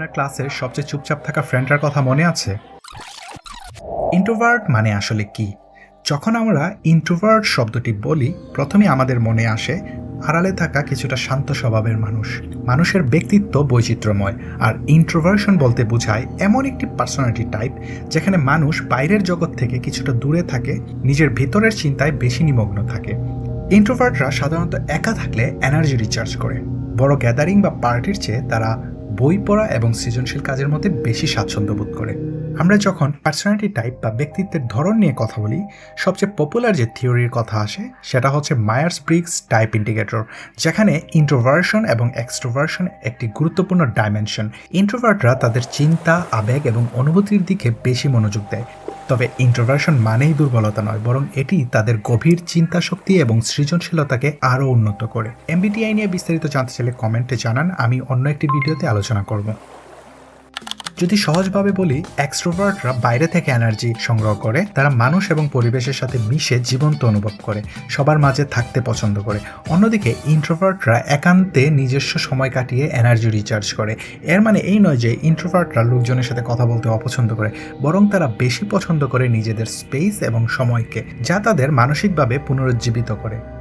আপনার ক্লাসে সবচেয়ে চুপচাপ থাকা ফ্রেন্ডটার কথা মনে আছে? ইন্ট্রোভার্ট মানে আসলে কি? যখন আমরা ইন্ট্রোভার্ট শব্দটি বলি, প্রথমে আমাদের মনে আসে আড়ালে থাকা কিছুটা শান্ত স্বভাবের মানুষ। মানুষের ব্যক্তিত্ব বৈচিত্র্যময়, আর ইন্ট্রোভার্সন বলতে বোঝায় এমন একটি পার্সোনালিটি টাইপ যেখানে মানুষ বাইরের জগৎ থেকে কিছুটা দূরে থাকে, নিজের ভিতরের চিন্তায় বেশি নিমগ্ন থাকে। ইন্ট্রোভার্টরা সাধারণত একা থাকলে এনার্জি রিচার্জ করে। বড় গ্যাদারিং বা পার্টির চেয়ে তারা বই পড়া এবং সৃজনশীল কাজের মধ্যে বেশি স্বাচ্ছন্দ্য বোধ করে। আমরা যখন পার্সোনালিটি টাইপ বা ব্যক্তিত্বের ধরন নিয়ে কথা বলি, সবচেয়ে পপুলার যে থিওরির কথা আসে, সেটা হচ্ছে মায়ার্স ব্রিক্স টাইপ ইন্ডিকেটর যেখানে ইন্ট্রোভার্সন এবং এক্সট্রোভার্সন একটি গুরুত্বপূর্ণ ডাইমেনশন ইন্ট্রোভার্টরা তাদের চিন্তা, আবেগ এবং অনুভূতির দিকে বেশি মনোযোগ দেয়। তবে ইন্ট্রোভার্সন মানেই দুর্বলতা নয়, বরং এটি তাদের গভীর চিন্তা শক্তি এবং সৃজনশীলতাকে আরও উন্নত করে। এমবিটিআই নিয়ে বিস্তারিত জানতে চাইলে কমেন্টে জানান, আমি অন্য একটি ভিডিওতে আলোচনা করব। যদি সহজভাবে বলি এক্সট্রোভার্টরা বাইরে থেকে এনার্জি সংগ্রহ করে, তারা মানুষ এবং পরিবেশের সাথে মিশে জীবন্ত অনুভব করে, সবার মাঝে থাকতে পছন্দ করে। অন্যদিকে ইন্ট্রোভার্টরা একান্তে নিজস্ব সময় কাটিয়ে এনার্জি রিচার্জ করে। এর মানে এই নয় যে ইন্ট্রোভার্টরা লোকজনের সাথে কথা বলতে অপছন্দ করে, বরং তারা বেশি পছন্দ করে নিজেদের স্পেস এবং সময়কে, যা তাদের মানসিকভাবে পুনরুজ্জীবিত করে।